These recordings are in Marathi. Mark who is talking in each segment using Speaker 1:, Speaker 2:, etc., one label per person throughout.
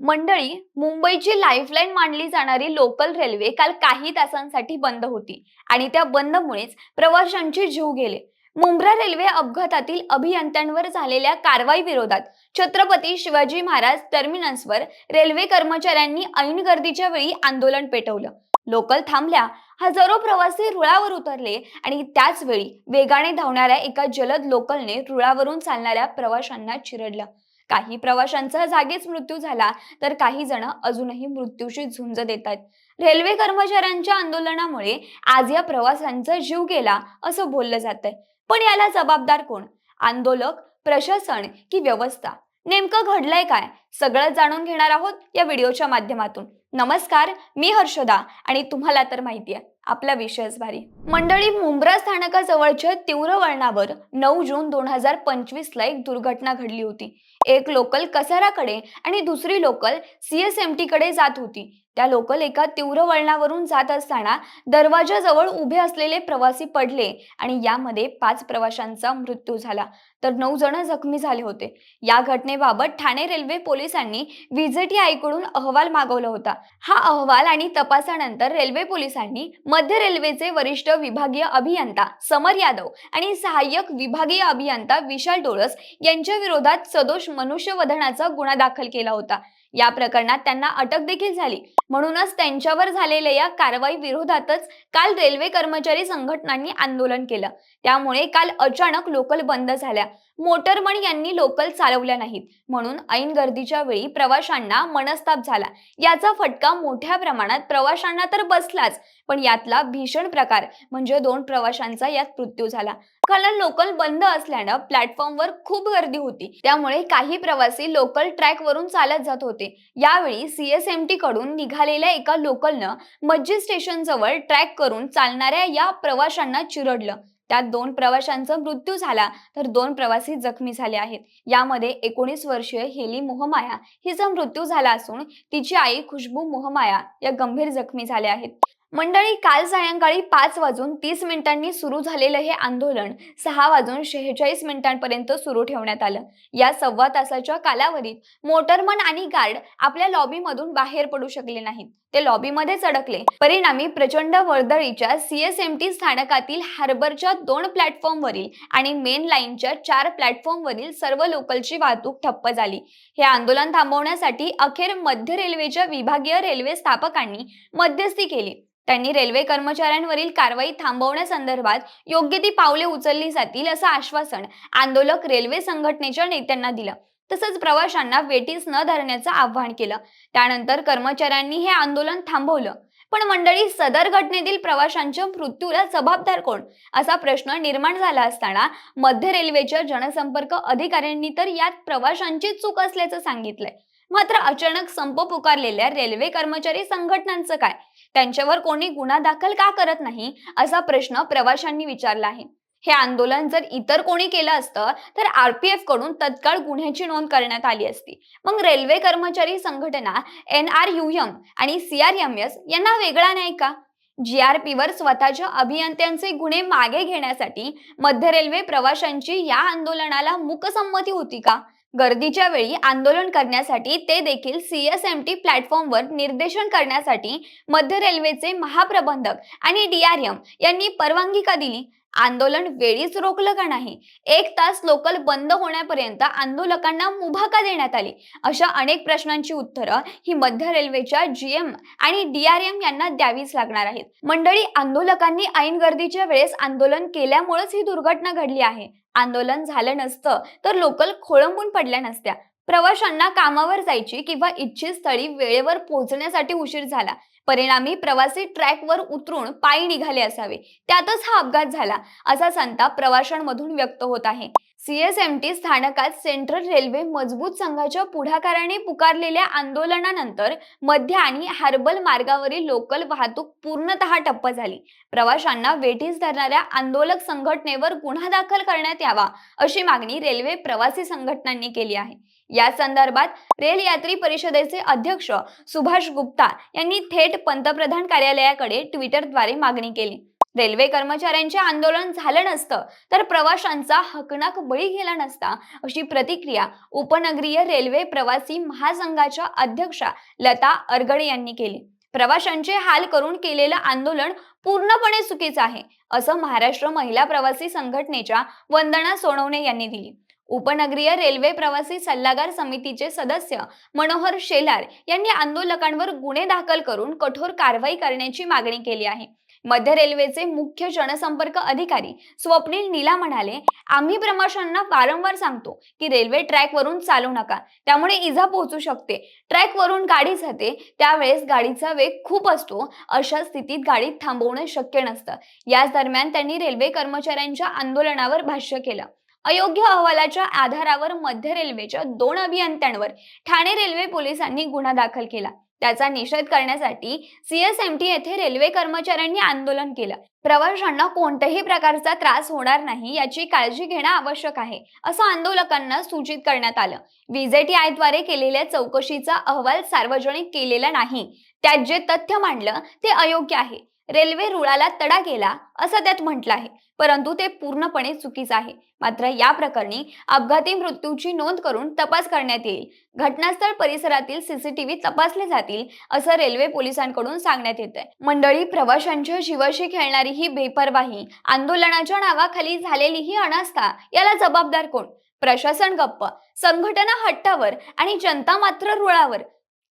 Speaker 1: मंडळी मुंबईची लाईफलाईन मानली जाणारी लोकल रेल्वे काल काही तासांसाठी बंद होती आणि त्या बंदमुळेच प्रवाशांचे जीव गेले. मुंब्रा रेल्वे अपघातातील अभियंत्यांवर झालेल्या कारवाई विरोधात छत्रपती शिवाजी महाराज टर्मिनसवर रेल्वे कर्मचाऱ्यांनी ऐन गर्दीच्या वेळी आंदोलन पेटवलं. लोकल थांबल्या हजारो प्रवासी रुळावर उतरले आणि त्याच वेळी वेगाने धावणाऱ्या एका जलद लोकलने रुळावरून चालणाऱ्या प्रवाशांना चिरडलं. काही प्रवाशांचा जागीच मृत्यू झाला तर काही जण अजूनही मृत्यूशी झुंज देत आहेत. रेल्वे कर्मचाऱ्यांच्या आंदोलनामुळे आज या प्रवाशांचा जीव गेला असं बोललं जात आहे. पण याला जबाबदार कोण? आंदोलक प्रशासन की व्यवस्था? नेमकं घडलंय काय? सगळं जाणून घेणार आहोत या व्हिडिओच्या माध्यमातून. नमस्कार मी हर्षदा आणि तुम्हाला तर माहिती आहे. आपला विषयच भारी. मंडळी मुंब्रा स्थानकाजवळच्या तीव्र वळणावर नऊ जून दोन हजार पंचवीस ला एक दुर्घटना घडली होती. एक लोकल कसाराकडे आणि दुसरी लोकल सीएसएमटी कडे जात होती. त्या लोकल एका तीव्र वळणावरून जात असताना दरवाजाजवळ उभे असलेले प्रवासी पडले आणि यामध्ये पाच प्रवाशांचा मृत्यू झाला. तर नऊ जण जखमी झाले होते. या घटनेबाबत ठाणे रेल्वे पोलिसांनी व्हीजेटी आईकडून अहवाल मागवला होता. हा अहवाल आणि तपासानंतर रेल्वे पोलिसांनी मध्य रेल्वेचे वरिष्ठ विभागीय अभियंता समर यादव आणि सहाय्यक विभागीय अभियंता विशाल डोळस यांच्या विरोधात सदोष मनुष्यवधनाचा गुन्हा दाखल केला होता. या प्रकरणात त्यांना अटक देखील झाली. म्हणूनच त्यांच्यावर झालेल्या या कारवाई विरोधातच काल रेल्वे कर्मचारी संघटनांनी आंदोलन केलं. त्यामुळे काल अचानक लोकल बंद झाल्या. मोटरमन यांनी लोकल चालवल्या नाहीत. म्हणून ऐन गर्दीच्या वेळी प्रवाशांना मनस्ताप झाला. याचा फटका मोठ्या प्रमाणात प्रवाशांना तर बसलाच. पण यातला भीषण प्रकार म्हणजे दोन प्रवाशांचा यात मृत्यू झाला. कारण लोकल बंद असल्यानं प्लॅटफॉर्मवर खूप गर्दी होती. त्यामुळे काही प्रवासी लोकल ट्रॅक वरून चालत जात होते. यावेळी सीएसएमटी कडून निघालेल्या एका लोकलनं मज्जी स्टेशन जवळ ट्रॅक करून चालणाऱ्या या प्रवाशांना चिरडलं. त्यात दोन प्रवाशांचा मृत्यू झाला तर दोन प्रवासी जखमी झाले आहेत. यामध्ये एकोणीस वर्षीय हेली मोहमाया हिचा मृत्यू झाला असून तिची आई खुशबू मोहमाया या गंभीर जखमी झाल्या आहेत. मंडळी काल सायंकाळी पाच वाजून तीस मिनिटांनी सुरू झालेलं हे आंदोलन सहा वाजून शेहेचाळीस मिनिटांपर्यंत सुरू ठेवण्यात आलं. या सव्वा तासाच्या कालावधीत मोटरमन आणि गार्ड आपल्या लॉबीमधून बाहेर पडू शकले नाहीत. ते लॉबीमध्येच अडकले परिणामी प्रचंड वर्दळीच्या सीएसएमटी स्थानकातील हार्बरच्या दोन प्लॅटफॉर्मवरील आणि मेन लाईनच्या चार प्लॅटफॉर्मवरील सर्व लोकलची वाहतूक ठप्प झाली. हे आंदोलन थांबवण्यासाठी अखेर मध्य रेल्वेच्या विभागीय रेल्वे स्थापकांनी मध्यस्थी केली. त्यांनी रेल्वे कर्मचाऱ्यांवरील कारवाई थांबवण्यासंदर्भात योग्य ती पावले उचलली जातील असं आश्वासन आंदोलक रेल्वे संघटनेच्या नेत्यांना दिलं. तसंच प्रवाशांना वेटीस न धरण्याचं आवाहन केलं. त्यानंतर कर्मचाऱ्यांनी हे आंदोलन थांबवलं. पण मंडळी सदर घटनेतील प्रवाशांच्या मृत्यूला जबाबदार कोण? असा प्रश्न निर्माण झाला असताना मध्य रेल्वेच्या जनसंपर्क अधिकाऱ्यांनी तर यात प्रवाशांची चूक असल्याचं सांगितलंय. मात्र अचानक संप पुकारलेल्या रेल्वे कर्मचारी संघटनांचं काय? त्यांच्यावर कोणी गुन्हा दाखल का करत नाही असा प्रश्न प्रवाशांनी विचारला आहे. हे आंदोलन जर इतर कोणी केलं असतं तर आरपीएफकडून तत्काळ गुन्ह्याची नोंद करण्यात आली असती. मग रेल्वे कर्मचारी संघटना एन आर यू एम आणि सी आर एम एस यांना वेगळा नाही का? जी आर पी वर स्वतःच्या अभियंत्यांचे गुन्हे मागे घेण्यासाठी मध्य रेल्वे प्रवाशांची या आंदोलनाला मुकसंमती होती का? गर्दीच्या वेळी आंदोलन करण्यासाठी ते देखील सीएसएमटी प्लॅटफॉर्मवर निर्देशन करण्यासाठी मध्य रेल्वेचे महाप्रबंधक आणि डीआरएम यांनी परवानगी का दिली? आंदोलन वेळीच रोखलं का नाही? एक तास लोकल बंद होण्यापर्यंत आंदोलकांना मुभाका देण्यात आली. अशा अनेक प्रश्नांची उत्तरं ही मध्य रेल्वेच्या जीएम आणि डीआरएम यांना द्यावीच लागणार आहेत. मंडळी आंदोलकांनी ऐन गर्दीच्या वेळेस आंदोलन केल्यामुळेच ही दुर्घटना घडली आहे. आंदोलन झालं नसतं तर लोकल खोळंबून पडल्या नसत्या. प्रवाशांना कामावर जायची किंवा इच्छित स्थळी वेळेवर पोहोचण्यासाठी उशीर झाला. परिणामी प्रवासी ट्रॅकवर उतरून पायी निघाले असावे. त्यातच हा अपघात झाला असा संताप प्रवाशांमधून व्यक्त होत आहे. सीएसएमटी स्थानकात सेंट्रल रेल्वे मजबूत संघाच्या पुढाकाराने पुकारलेल्या आंदोलनानंतर मध्य आणि हार्बल मार्गावरील लोकल वाहतूक पूर्णतः ठप्प झाली. प्रवाशांना वेठीस धरणाऱ्या आंदोलक संघटनेवर गुन्हा दाखल करण्यात यावा अशी मागणी रेल्वे प्रवासी संघटनांनी केली आहे. या संदर्भात रेल यात्री परिषदेचे अध्यक्ष सुभाष गुप्ता यांनी थेट पंतप्रधान कार्यालयाकडे ट्विटरद्वारे मागणी केली. रेल्वे कर्मचाऱ्यांचे आंदोलन झालं नसतं तर प्रवाशांचा हकनाक बळी गेला नसता अशी प्रतिक्रिया उपनगरीय रेल्वे प्रवासी महासंघाच्या अध्यक्षा लता अरगडे यांनी केली. प्रवाशांचे हाल करून केलेलं आंदोलन पूर्णपणे चुकीचं आहे असं महाराष्ट्र महिला प्रवासी संघटनेच्या वंदना सोनवणे यांनी दिली. उपनगरीय रेल्वे प्रवासी सल्लागार समितीचे सदस्य मनोहर शेलार यांनी आंदोलकांवर गुन्हे दाखल करून कठोर कारवाई करण्याची मागणी केली आहे. मध्य रेल्वेचे मुख्य जनसंपर्क अधिकारी स्वप्नील नीला म्हणाले आम्ही प्रवाशांना वारंवार सांगतो की रेल्वे ट्रॅकवरून चालू नका. त्यामुळे इजा पोहोचू शकते. ट्रॅकवरून गाडी जाते. त्यावेळेस गाडीचा वेग खूप असतो. अशा स्थितीत गाडी थांबवणं शक्य नसतं. याच दरम्यान त्यांनी रेल्वे कर्मचाऱ्यांच्या आंदोलनावर भाष्य केलं. अयोग्य अहवालाच्या आधारावर मध्य रेल्वेच्या दोन अभियंत्यांवर ठाणे रेल्वे पोलिसांनी गुन्हा दाखल केला. त्याचा निषेध करण्यासाठी सीएसएमटी येथे रेल्वे कर्मचाऱ्यांनी आंदोलन केलं. प्रवाशांना कोणत्याही प्रकारचा त्रास होणार नाही याची काळजी घेणं आवश्यक आहे असं आंदोलकांना सूचित करण्यात आलं. व्हीजेटीआयद्वारे केलेल्या चौकशीचा अहवाल सार्वजनिक केलेला नाही. त्यात जे तथ्य मांडलं ते अयोग्य आहे. रेल्वे रुळाला तडा गेला असं त्यात म्हटलं आहे. परंतु ते पूर्णपणे चुकीचं आहे. मात्र या प्रकरणी अपघाती मृत्यूची नोंद करून तपास करण्यात येईल. घटनास्थळ परिसरातील सीसीटीव्ही तपासले जातील असं रेल्वे पोलिसांकडून सांगण्यात येत आहे मंडळी प्रवाशांच्या जीवाशी खेळणारी ही बेपरवाही आंदोलनाच्या नावाखाली झालेली ही अनास्था याला जबाबदार कोण? प्रशासन गप्प. संघटना हट्टावर आणि जनता मात्र रुळावर.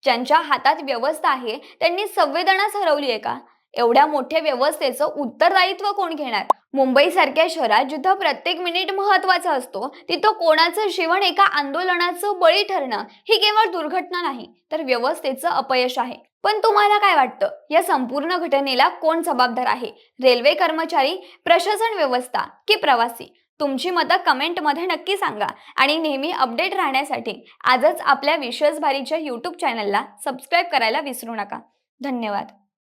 Speaker 1: ज्यांच्या हातात व्यवस्था आहे त्यांनी संवेदनाच हरवली आहे का? एवढ्या मोठ्या व्यवस्थेचं उत्तरदायित्व कोण घेणार? मुंबई सारख्या शहरात जिथं प्रत्येक मिनिट महत्त्वाचा असतो तिथं कोणाचं जीवन एका आंदोलनाचं बळी ठरणं ही केवळ दुर्घटना नाही तर व्यवस्थेचं अपयश आहे. पण तुम्हाला काय वाटतं? या संपूर्ण घटनेला कोण जबाबदार आहे? रेल्वे कर्मचारी प्रशासन व्यवस्था की प्रवासी? तुमची मतं कमेंटमध्ये नक्की सांगा आणि नेहमी अपडेट राहण्यासाठी आजच आपल्या विश्वासभारीच्या यूट्यूब चॅनलला सबस्क्राईब करायला विसरू नका. धन्यवाद.